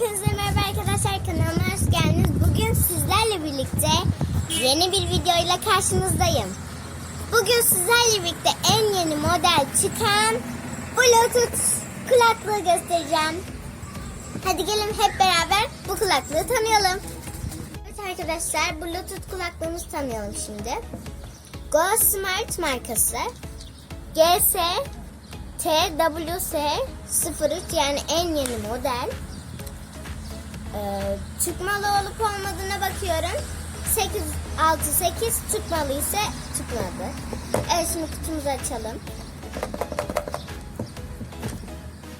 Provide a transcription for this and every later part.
Hepinize merhaba arkadaşlar kanalıma hoş geldiniz. Bugün sizlerle birlikte yeni bir videoyla karşınızdayım. Bugün sizlerle birlikte en yeni model çıkan Bluetooth kulaklığı göstereceğim. Hadi gelin hep beraber bu kulaklığı tanıyalım. Evet arkadaşlar Bluetooth kulaklığımızı tanıyalım şimdi. Go Smart markası. GS TWS03 yani en yeni model. Ee, çıkmalı olup olmadığına bakıyorum. 868 çıkmalı ise çıkmadı. Evet şimdi kutumuzu açalım.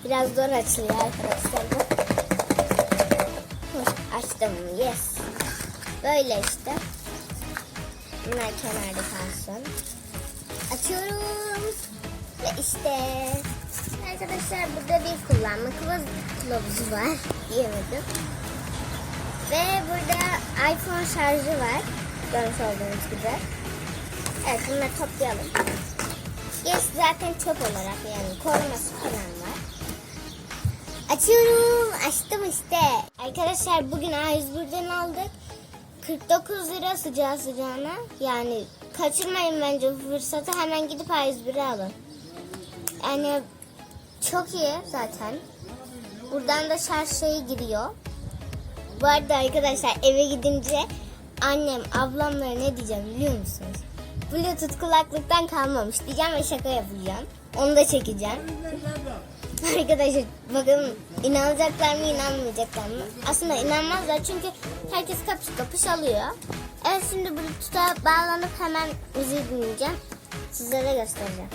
Biraz zor açılıyor arkadaşlar bu. Açtım yes. Böyle işte. Bunlar kenarda kalsın. Açıyorum. Ve işte arkadaşlar burada bir kullanma kılavuz- kılavuzu var. Diyemedim. Ve burada iPhone şarjı var. Görmüş olduğunuz gibi. Evet bunları toplayalım. Gerisi zaten çöp olarak yani koruması falan var. Açıyorum. Açtım işte. Arkadaşlar bugün A101'den aldık. 49 lira sıcağı sıcağına. Yani kaçırmayın bence bu fırsatı. Hemen gidip A101'e alın. Yani çok iyi zaten. Buradan da şarj şeyi giriyor. Bu arada arkadaşlar eve gidince annem, ablamlara ne diyeceğim biliyor musunuz? Bluetooth kulaklıktan kalmamış diyeceğim ve şaka yapacağım. Onu da çekeceğim. Arkadaşlar bakalım inanacaklar mı inanmayacaklar mı? Aslında inanmazlar çünkü herkes kapış kapış alıyor. Evet şimdi Bluetooth'a bağlanıp hemen müziği dinleyeceğim. Sizlere göstereceğim.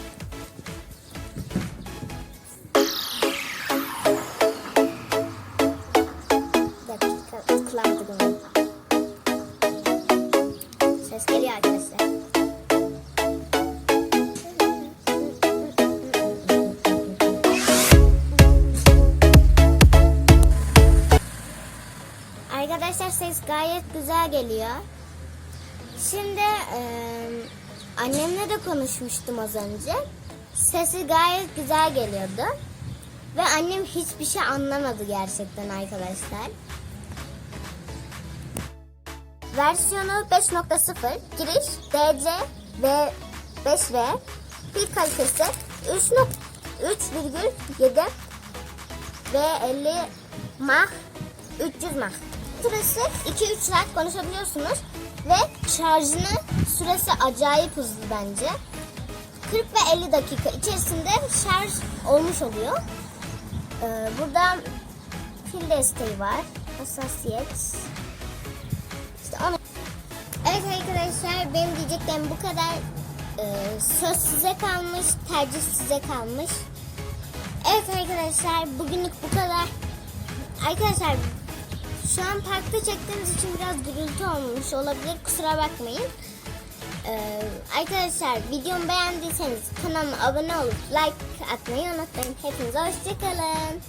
Arkadaşlar ses gayet güzel geliyor. Şimdi e, annemle de konuşmuştum az önce. Sesi gayet güzel geliyordu. Ve annem hiçbir şey anlamadı gerçekten arkadaşlar. Versiyonu 5.0, giriş DC ve 5V, pil kalitesi 3.3,7 ve 50 mah 300 mah. Süresi 2-3 saat konuşabiliyorsunuz ve şarjını süresi acayip hızlı bence. 40 ve 50 dakika içerisinde şarj olmuş oluyor. Ee, burada pil desteği var. Hassasiyet. İşte onu. Evet arkadaşlar benim diyeceklerim bu kadar. Ee, söz size kalmış, tercih size kalmış. Evet arkadaşlar bugünlük bu kadar. Arkadaşlar şu an parkta çektiğimiz için biraz gürültü olmuş olabilir. Kusura bakmayın. Ee, arkadaşlar videomu beğendiyseniz kanalıma abone olup like atmayı unutmayın. Hepinize hoşçakalın.